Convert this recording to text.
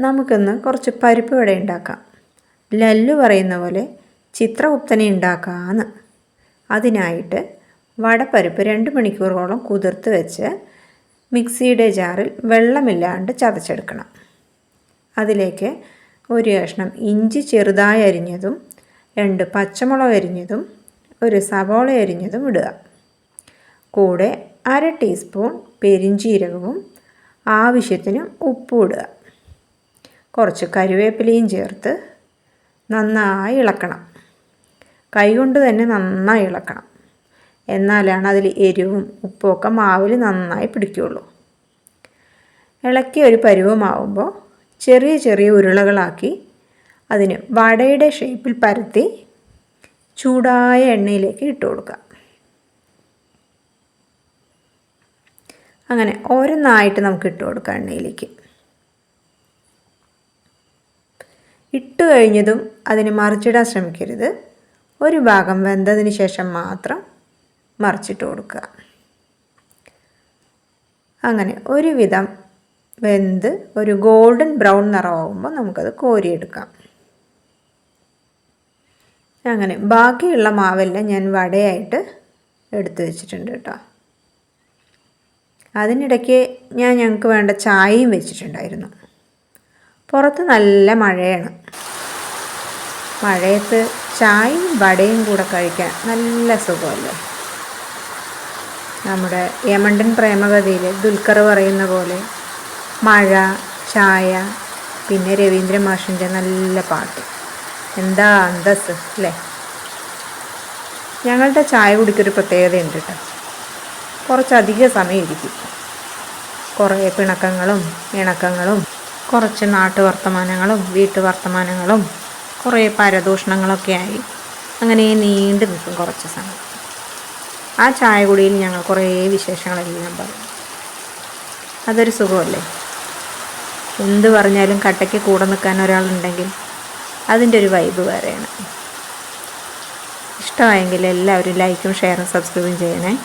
നമുക്കിന്ന് കുറച്ച് പരിപ്പ് വട ഉണ്ടാക്കാം. ലല്ലു പറയുന്ന പോലെ ചിത്രഗുപ്തനെ ഉണ്ടാക്കാമെന്ന് അതിനായിട്ട് വടപ്പരിപ്പ് രണ്ട് മണിക്കൂറോളം കുതിർത്ത് വെച്ച് മിക്സിയുടെ ജാറിൽ വെള്ളമില്ലാണ്ട് ചതച്ചെടുക്കണം. അതിലേക്ക് ഒരു കഷ്ണം ഇഞ്ചി ചെറുതായി അരിഞ്ഞതും രണ്ട് പച്ചമുളക് അരിഞ്ഞതും ഒരു സവോള അരിഞ്ഞതും ഇടുക. കൂടെ അര ടീസ്പൂൺ പെരിഞ്ചീരകവും ആവശ്യത്തിന് ഉപ്പും ഇടുക. കുറച്ച് കരുവേപ്പിലയും ചേർത്ത് നന്നായി ഇളക്കണം. കൈകൊണ്ട് തന്നെ നന്നായി ഇളക്കണം. എന്നാലാണ് അതിൽ എരിവും ഉപ്പുമൊക്കെ മാവിൽ നന്നായി പിടിക്കുകയുള്ളൂ ഇളക്കിയ ഒരു പരുവമാവുമ്പോൾ ചെറിയ ചെറിയ ഉരുളകളാക്കി അതിന് വടയുടെ ഷേപ്പിൽ പരത്തി ചൂടായ എണ്ണയിലേക്ക് ഇട്ട് കൊടുക്കുക. അങ്ങനെ ഓരോന്നായിട്ട് നമുക്ക് ഇട്ട് കൊടുക്കാം എണ്ണയിലേക്ക്. ഇട്ട് കഴിഞ്ഞതും അതിനെ മറിച്ചിടാൻ ശ്രമിക്കരുത്. ഒരു ഭാഗം വെന്തതിന് ശേഷം മാത്രം മറിച്ചിട്ട് കൊടുക്കുക. അങ്ങനെ ഒരുവിധം വെന്ത് ഒരു ഗോൾഡൻ ബ്രൗൺ നിറമാകുമ്പോൾ നമുക്കത് കോരിയെടുക്കാം. അങ്ങനെ ബാക്കിയുള്ള മാവെല്ലാം ഞാൻ വടയായിട്ട് എടുത്തു വെച്ചിട്ടുണ്ട് കേട്ടോ. അതിനിടയ്ക്ക് ഞാൻ ഞങ്ങൾക്ക് വേണ്ട ചായയും വെച്ചിട്ടുണ്ടായിരുന്നു. പുറത്ത് നല്ല മഴയാണ്. മഴയത്ത് ചായയും വടയും കൂടെ കഴിക്കാൻ നല്ല സുഖമല്ലേ? നമ്മുടെ യമണ്ടൻ പ്രേമകഥയിൽ ദുൽഖർ പറയുന്ന പോലെ മഴ ചായ പിന്നെ രവീന്ദ്ര മാഷിന്റെ നല്ല പാട്ട്. എന്താ അന്തസ് അല്ലേ? ഞങ്ങളുടെ ചായ കുടിക്കൊരു പ്രത്യേകതയുണ്ട് കേട്ടോ. കുറച്ചധിക സമയം ഇരിക്കും കുറേ പിണക്കങ്ങളും ഇണക്കങ്ങളും കുറച്ച് നാട്ടു വർത്തമാനങ്ങളും നാട്ടുവർത്തമാനങ്ങളും വീട്ടുവർത്തമാനങ്ങളും കുറേ പരദൂഷണങ്ങളൊക്കെ ആയി. അങ്ങനെ നീണ്ടു നിൽക്കും കുറച്ച് സമയം. ആ ചായ കുടിയിൽ ഞങ്ങൾ കുറേ വിശേഷങ്ങളെല്ലാം പറയും. അതൊരു സുഖമല്ലേ? എന്ത് പറഞ്ഞാലും കട്ടയ്ക്ക് കൂടെ നിൽക്കാൻ ഒരാളുണ്ടെങ്കിൽ അതിന്റെ ഒരു വൈബ് വേറെയാണ്. ഇഷ്ടമായെങ്കിൽ എല്ലാവരും ലൈക്കും ഷെയറും സബ്സ്ക്രൈബും ചെയ്യണേ.